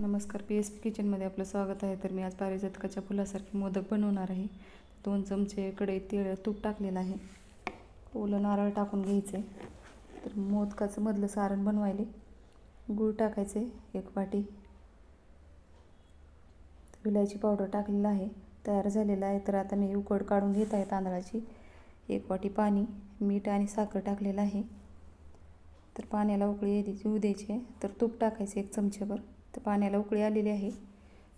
नमस्कार P S P किचनमध्ये आपलं स्वागत आहे. तर मी आज पारिजातकाच्या फुलासारखे मोदक बनवणार आहे. दोन चमचे कडे तिळ तूप टाकलेलं आहे. ओलं नारळ टाकून घ्यायचे तर मोदकाचं मधलं सारण बनवायले. गूळ टाकायचे एक वाटी. विलायची पावडर टाकलेलं आहे. तयार झालेलं आहे. तर आता मी उकड काढून घेत आहे तांदळाची. एक वाटी पाणी मीठ आणि साखर टाकलेलं आहे. तर पाण्याला उकळी येऊ द्यायची आहे. तर तूप टाकायचं एक चमचेभर. तर पाण्याला उकळी आलेली आहे.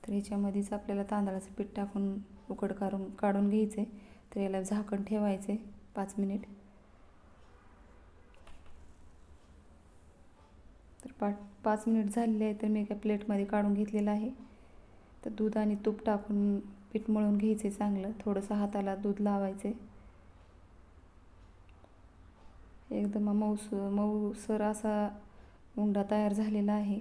तर ह्याच्यामध्येच आपल्याला तांदळाचं पीठ टाकून उकड काढून काढून घ्यायचे तर याला झाकण ठेवायचे पाच मिनिट. तर पा पाच मिनिट झालेले आहे तर मी एका प्लेटमध्ये काढून घेतलेलं आहे. तर दूध आणि तूप टाकून पीठ मळून घ्यायचे चांगलं. थोडंसं हाताला दूध लावायचे एकदम मऊस मऊसर असा उंडा तयार झालेला आहे.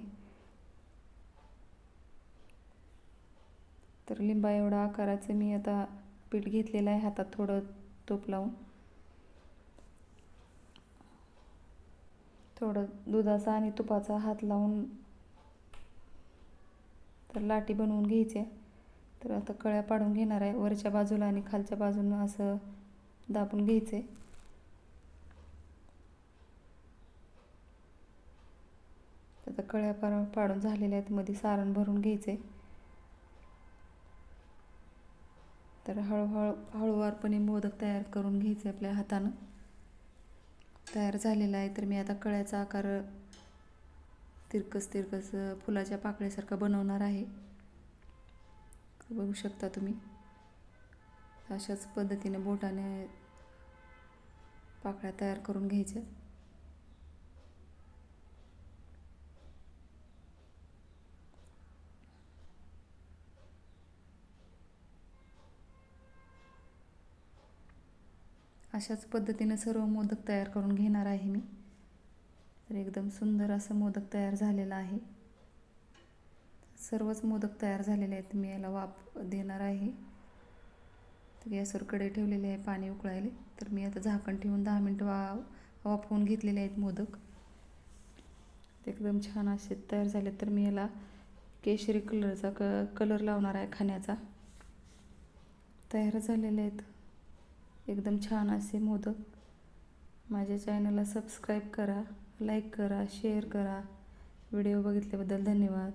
तर लिंबा एवढा आकाराचं मी आता पीठ घेतलेलं आहे हातात थोडं तूप लावून. थोडं दुधाचा आणि तुपाचा हात लावून तर लाटी बनवून घ्यायचे. तर आता कळ्या पाडून घेणार आहे. वरच्या बाजूला आणि खालच्या बाजूनं असं दाबून घ्यायचे. आता कळ्या पार पाडून झालेल्या आहेत. मध्ये सारण भरून घ्यायचे. तर हळूहळू हळूवारपणे मोदक तयार करून घ्यायचे आपल्या हातानं. तयार झालेला आहे तर मी आता कळ्याचा आकार तिरकस तिरकस फुलाच्या पाकळीसारखं बनवणार आहे. बघू शकता तुम्ही. अशाच पद्धतीने बोटाने पाकळ्या तयार करून घ्यायच्या. अशाच पद्धतीनं सर्व मोदक तयार करून घेणार आहे मी. तर एकदम सुंदर असं मोदक तयार झालेलं आहे. सर्वच मोदक तयार झालेले आहेत. मी याला वाफ देणार आहे. तर गॅसवर कडे ठेवलेले आहे पाणी उकळायले. तर मी आता झाकण ठेवून दहा मिनटं वा वाफवून घेतलेले आहेत मोदक. ते एकदम छान असे तयार झाले तर मी याला केशरी कलरचा क कलर लावणार आहे खाण्याचा. तयार झालेले आहेत. एकदम छान असे मोदक. माझ्या चॅनलला सबस्क्राईब करा लाईक करा शेअर करा. व्हिडिओ बघितल्याबद्दल धन्यवाद.